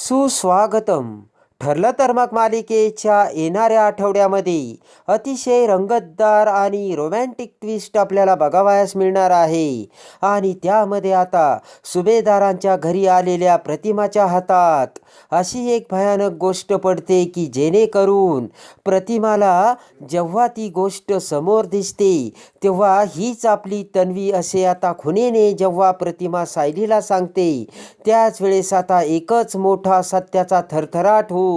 સુસ્વાગતમ. ठरलं तर मग मालिकेच्या येणाऱ्या आठवड्यामध्ये अतिशय रंगतदार आणि रोमॅन्टिक ट्विस्ट आपल्याला बघावयास मिळणार आहे. आणि त्यामध्ये आता सुभेदारांच्या घरी आलेल्या प्रतिमाच्या हातात अशी एक भयानक गोष्ट पडते की जेणेकरून प्रतिमाला जेव्हा ती गोष्ट समोर दिसते तेव्हा हीच आपली तन्वी असे आता खुनेने जेव्हा प्रतिमा सायलीला सांगते त्याच वेळेस आता एकच मोठा सत्याचा थरथराट होऊन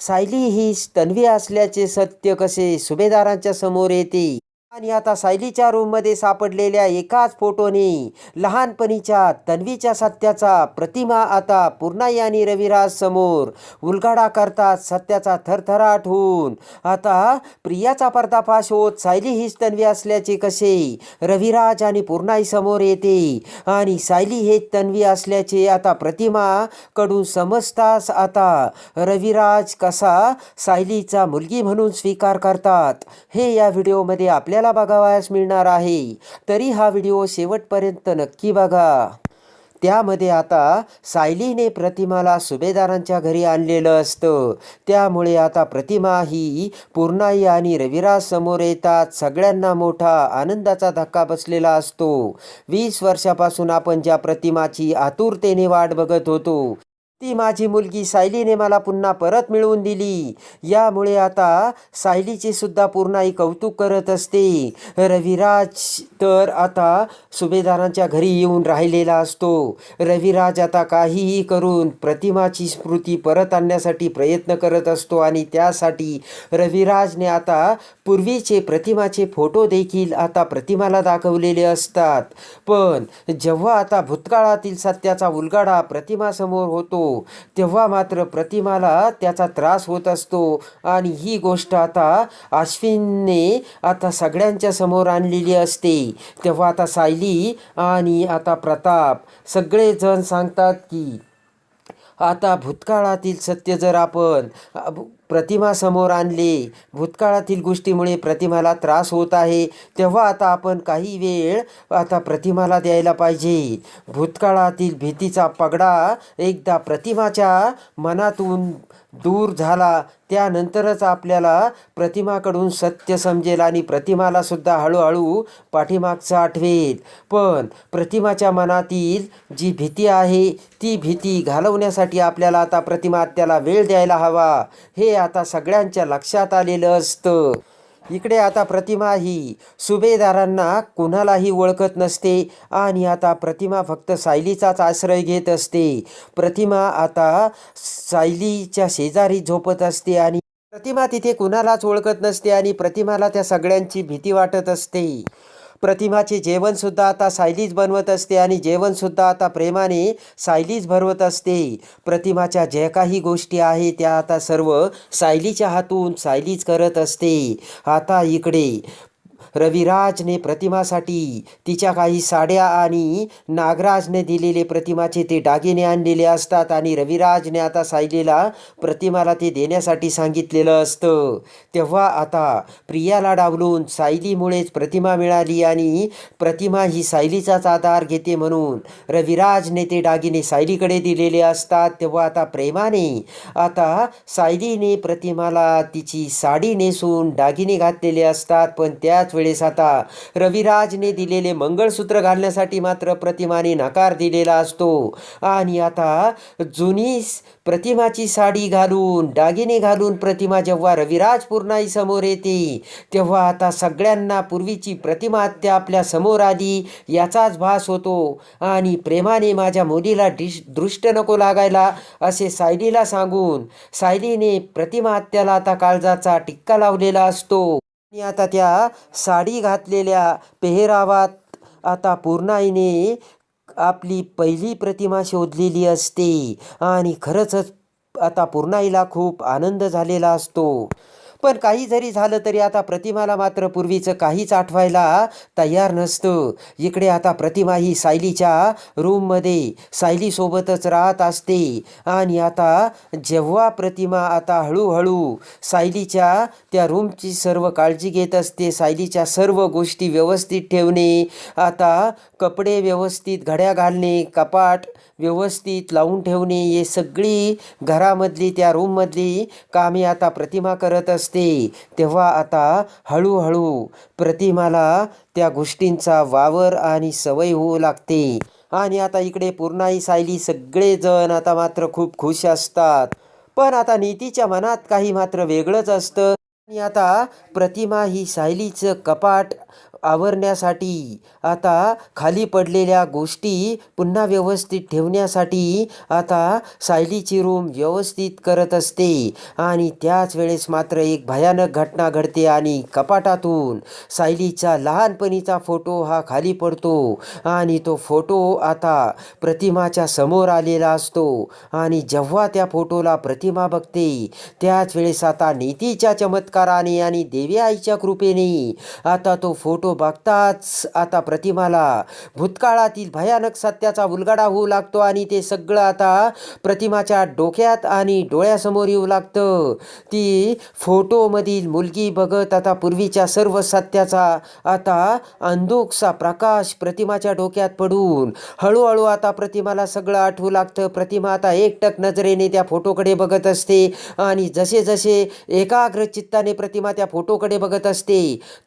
सायली ही तन्वी असल्याचे सत्य कसे सुभेदारांच्या समोर येते? आणि आता सायलीच्या रूममध्ये सापडलेल्या एकाच फोटोने लहानपणीच्या तन्वीच्या सत्याचा प्रतिमा आता पूर्णाई आणि रविराज समोर उलगाडा करतात सत्याचा थरथराट होऊन आता प्रियाचा पर्दाफाश होत सायली हीच तन्वी असल्याचे कसे रविराज आणि पूर्णाई समोर येते. आणि सायली हे तन्वी असल्याचे आता प्रतिमा कडून समजताच आता रविराज कसा सायलीचा मुलगी म्हणून स्वीकार करतात हे या व्हिडिओमध्ये आपल्या आपल्याला बघावयास मिळणार आहे. तरी हा व्हिडिओ शेवटपर्यंत नक्की बघा. त्यामध्ये आता सायलीने प्रतिमाला सुभेदारांच्या घरी आणलेलं असतं. त्यामुळे आता प्रतिमा ही पूर्णाई आणि रविराज समोर येतात. सगळ्यांना मोठा आनंदाचा धक्का बसलेला असतो. वीस वर्षापासून आपण ज्या प्रतिमाची आतुरतेने वाट बघत होतो ती माझी मुलगी सायलीने मला पुन्हा परत मिळवून दिली. यामुळे आता सायलीचे सुद्धा पूर्णाई कौतुक करत असते. रविराज तर आता सुभेदारांच्या घरी येऊन राहिलेला असतो. रविराज आता काहीही करून प्रतिमाची स्मृती परत आणण्यासाठी प्रयत्न करत असतो आणि त्यासाठी रविराजने आता पूर्वीचे प्रतिमाचे फोटो देखील आता प्रतिमाला दाखवलेले असतात. पण जेव्हा आता भूतकाळातील सत्याचा उलगाडा प्रतिमासमोर होतो तेव्हा मात्र प्रतिमाला त्याचा त्रास होत असतो. आणि ही गोष्ट आता अश्विनने आता सगळ्यांच्या समोर आणलेली असते. तेव्हा आता सायली आणि आता प्रताप सगळेजण सांगतात की आता भूतकाळातील सत्य जर आपण प्रतिमा समोर प्रतिमासमोर आणले. भूतकाळातील गोष्टीमुळे प्रतिमाला त्रास होत आहे. तेव्हा आता आपण काही वेळ आता प्रतिमाला द्यायला पाहिजे. भूतकाळातील भीतीचा पगडा एकदा प्रतिमाच्या मनातून दूर झाला. त्यानंतरच आपल्याला प्रतिमाकडून सत्य समजेल आणि प्रतिमाला सुद्धा हळूहळू पाठीमागचं आठवेल. पण प्रतिमाच्या मनातील जी भीती आहे ती भीती घालवण्यासाठी आपल्याला आता प्रतिमा त्याला वेळ द्यायला हवा. हे आता सगळ्यांच्या लक्षात आलेलं असतं. इकडे आता प्रतिमा ही सुभेदारांना कुणालाही ओळखत नसते आणि आता प्रतिमा फक्त सायलीचाच आश्रय घेत असते. प्रतिमा आता सायलीच्या शेजारी झोपत असते आणि प्रतिमा तिथे कुणालाच ओळखत नसते आणि प्रतिमाला त्या सगळ्यांची भीती वाटत असते. प्रतिमाचे जेवणसुद्धा आता सायलीच बनवत असते आणि जेवणसुद्धा आता प्रेमाने सायलीच भरवत असते. प्रतिमाच्या ज्या काही गोष्टी आहे त्या आता सर्व सायलीच्या हातून सायलीच करत असते. आता इकडे रविराजने प्रतिमासाठी तिच्या काही साड्या आणि नागराजने दिलेले प्रतिमाचे ते दागिने आणलेले असतात आणि रविराजने आता सायलीला प्रतिमाला ते देण्यासाठी सांगितलेलं असतं. तेव्हा आता प्रियाला डावलून सायलीमुळेच प्रतिमा मिळाली आणि प्रतिमा ही सायलीचाच आधार घेते म्हणून रविराजने ते दागिने सायलीकडे दिलेले असतात. तेव्हा आता प्रेमाने आता सायलीने प्रतिमाला तिची साडी नेसून दागिने घातलेले असतात पण त्याच वेळेस आता रविराजने दिलेले मंगळसूत्र घालण्यासाठी मात्र प्रतिमाने नकार दिलेला असतो. आणि आता जुनी प्रतिमाची साडी घालून दागिने घालून प्रतिमा जेव्हा रविराज पूर्णाई समोर येते तेव्हा आता सगळ्यांना पूर्वीची प्रतिमा आत्या आपल्यासमोर आली याचाच भास होतो. आणि प्रेमाने माझ्या मुलीला डिश दृष्ट नको लागायला असे सायलीला सांगून सायलीने प्रतिमा आत्याला आता काळजाचा टिक्का लावलेला असतो. आणि आता त्या साडी घातलेल्या पेहरावात आता पूर्णाईने आपली पहिली प्रतिमा शोधलेली असते. आणि खरंच आता पूर्णाईला खूप आनंद झालेला असतो. पण काही जरी झालं तरी आता प्रतिमाला मात्र पूर्वीचं काहीच आठवायला तयार नसतं. इकडे आता प्रतिमा ही सायलीच्या रूममध्ये सायलीसोबतच राहत असते. आणि आता जेव्हा प्रतिमा आता हळूहळू सायलीच्या त्या रूमची सर्व काळजी घेत असते सायलीच्या सर्व गोष्टी व्यवस्थित ठेवणे आता कपडे व्यवस्थित घड्या घालणे कपाट व्यवस्थित लावून ठेवणे. हे सगळी घरामधली त्या रूममधली कामे आता प्रतिमा करत असते. तेव्हा आता हळूहळू प्रतिमाला त्या गोष्टींचा वावर आणि सवय होऊ लागते. आणि आता इकडे पूर्णाई सायली सगळेजण आता मात्र खूप खुश असतात. पण आता नीतीच्या मनात काही मात्र वेगळंच असतं. आणि आता प्रतिमा ही सायलीचं कपाट आवरण्यासाठी. आता खाली पडलेल्या गोष्टी पुन्हा व्यवस्थित ठेवण्यासाठी आता सायलीची रूम व्यवस्थित करत असते. आणि त्याच वेळेस मात्र एक भयानक घटना घडते आणि कपाटातून सायलीचा लहानपणीचा फोटो हा खाली पडतो. आणि तो फोटो आता प्रतिमाच्या समोर आलेला असतो. आणि जेव्हा त्या फोटोला प्रतिमा बघते त्याच वेळेस आता नीतीच्या चमत्काराने आणि देवी आईच्या कृपेने आता तो फोटो बघताच आता प्रतिमाला. भूतकाळातील भयानक सत्याचा उलगडा होऊ लागतो आणि ते सगळं आता प्रतिमाच्या डोक्यात आणि डोळ्यासमोर येऊ लागतं. ती फोटोमधील मुलगी बघत आता पूर्वीच्या सर्व सत्याचा आता अंधोकसा प्रकाश प्रतिमाच्या डोक्यात पडून हळूहळू आता प्रतिमाला सगळं आठवू लागतं. प्रतिमा आता एकटक नजरेने त्या फोटोकडे बघत असते आणि जसे जसे एकाग्र चित्ताने प्रतिमा त्या फोटोकडे बघत असते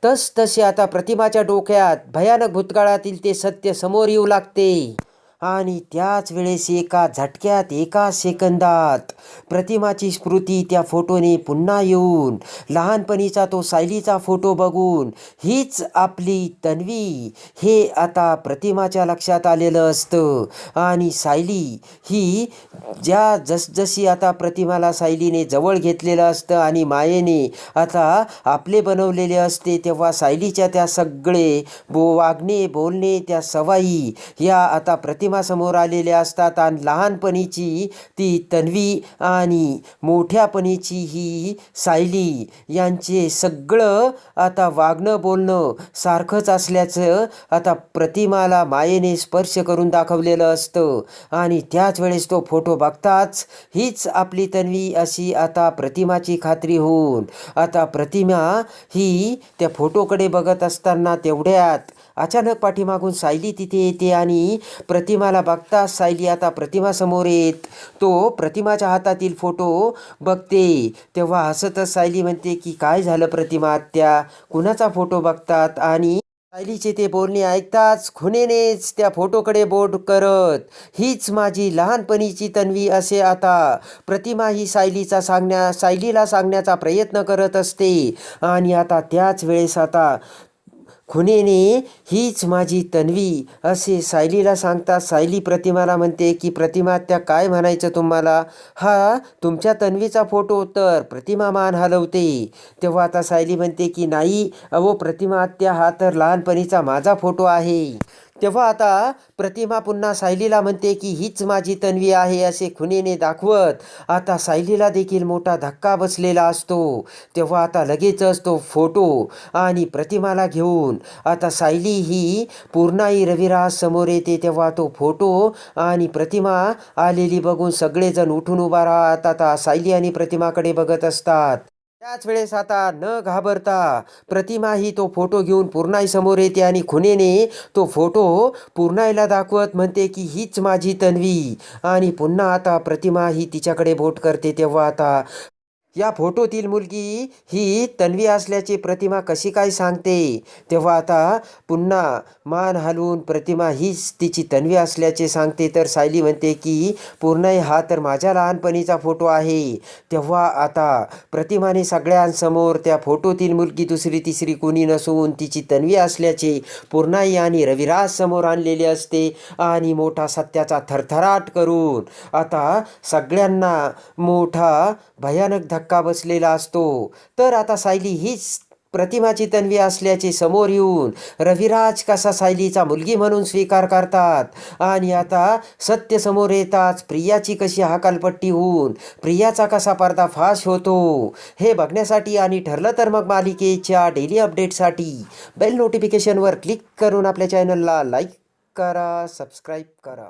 तस तसे आता प्रतिमाच्या डोक्यात भयानक भूतकाळातील ते सत्य समोर येऊ लागते. आणि त्याच वेळेस एका झटक्यात एका सेकंदात प्रतिमाची स्मृती त्या फोटोने पुन्हा येऊन लहानपणीचा तो सायलीचा फोटो बघून हीच आपली तन्वी हे आता प्रतिमाच्या लक्षात आलेलं असतं. आणि सायली ही ज्या जसजशी आता प्रतिमाला सायलीने जवळ घेतलेलं असतं आणि मायेने आता आपले बनवलेले असते तेव्हा सायलीच्या त्या सगळे बो वागणे बोलणे त्या सवाई या आता प्रतिमा प्रतिमासमोर आलेल्या असतात आणि लहानपणीची ती तन्वी आणि मोठ्यापणीची ही सायली यांचे सगळं आता वागणं बोलणं सारखंच असल्याचं आता प्रतिमाला मायेने स्पर्श करून दाखवलेलं असतं. आणि त्याच वेळेस तो फोटो बघताच हीच आपली तन्वी अशी आता प्रतिमाची खात्री होऊन आता प्रतिमा ही त्या फोटोकडे बघत असताना तेवढ्यात अचानक पाठीमागून सायली तिथे येते आणि प्रतिमाला बघताच सायली आता प्रतिमासमोर येत तो प्रतिमाच्या हातातील फोटो बघते. तेव्हा हसतच सायली म्हणते की काय झालं प्रतिमा आत्या? कुणाचा फोटो बघतात? आणि सायलीचे ते बोलणे ऐकताच खुनेनेच त्या फोटोकडे बोट करत हीच माझी लहानपणीची तन्वी असे आता. प्रतिमा ही सायलीचा सांगण्या सायलीला सांगण्याचा प्रयत्न करत असते. आणि आता त्याच वेळेस आता खुनेने हीच माझी तन्वी असे सायलीला सांगता सायली प्रतिमाला म्हणते की प्रतिमा त्या काय म्हणायचं तुम्हाला? हा तुमच्या तन्वीचा फोटो तर प्रतिमा मान हलवते. तेव्हा आता सायली म्हणते की नाही अहो प्रतिमा आत्या हा तर लहानपणीचा माझा फोटो आहे. तेव्हा आता प्रतिमा पुन्हा सायलीला म्हणते की हीच माझी तन्वी आहे असे खुनेने दाखवत आता सायलीला देखील मोठा धक्का बसलेला असतो. तेव्हा आता लगेचच तो फोटो आणि प्रतिमाला घेऊन. आता सायली ही पूर्णाई रविराज समोर येते तेव्हा तो फोटो आणि प्रतिमा आलेली बघून सगळेजण उठून उभा राहत आता सायली आणि प्रतिमाकडे बघत असतात. त्याच वेळेस आता न घाबरता प्रतिमा ही तो फोटो घेऊन पूर्णाई समोर येते आणि खुनेने तो फोटो पूर्णाईला दाखवत म्हणते की हीच माझी तन्वी. आणि पुन्हा आता प्रतिमा ही तिच्याकडे बोट करते तेव्हा आता या फोटोतील मुलगी ही तन्वी असल्याची प्रतिमा कशी काय सांगते? तेव्हा आता पुन्हा मान हलवून प्रतिमा हीच तिची तन्वी असल्याचे सांगते. तर सायली म्हणते की पूर्णाई हा तर माझ्या लहानपणीचा फोटो आहे. तेव्हा आता प्रतिमाने सगळ्यांसमोर त्या फोटोतील मुलगी दुसरी तिसरी कोणी नसून तिची तन्वी असल्याचे पूर्णाई आणि रविराज समोर आणलेले असते आणि मोठा सत्याचा थरथराट करून आता सगळ्यांना मोठा भयानक धक्का बसलेला असतो. तर आता सायली हीच प्रतिमाची तन्वी असल्याचे समोर येऊन रविराज कसा सायलीचा मुलगी म्हणून स्वीकार करतात? आणि आता सत्य समोर येताच प्रियाची कशी हाकालपट्टी होऊन प्रियाचा कसा पर्दाफाश होतो? हे बघण्यासाठी आणि ठरलं तर मग मालिकेच्या डेली अपडेटसाठी बेल नोटिफिकेशनवर क्लिक करून आपल्या चॅनलला लाईक करा सबस्क्राईब करा.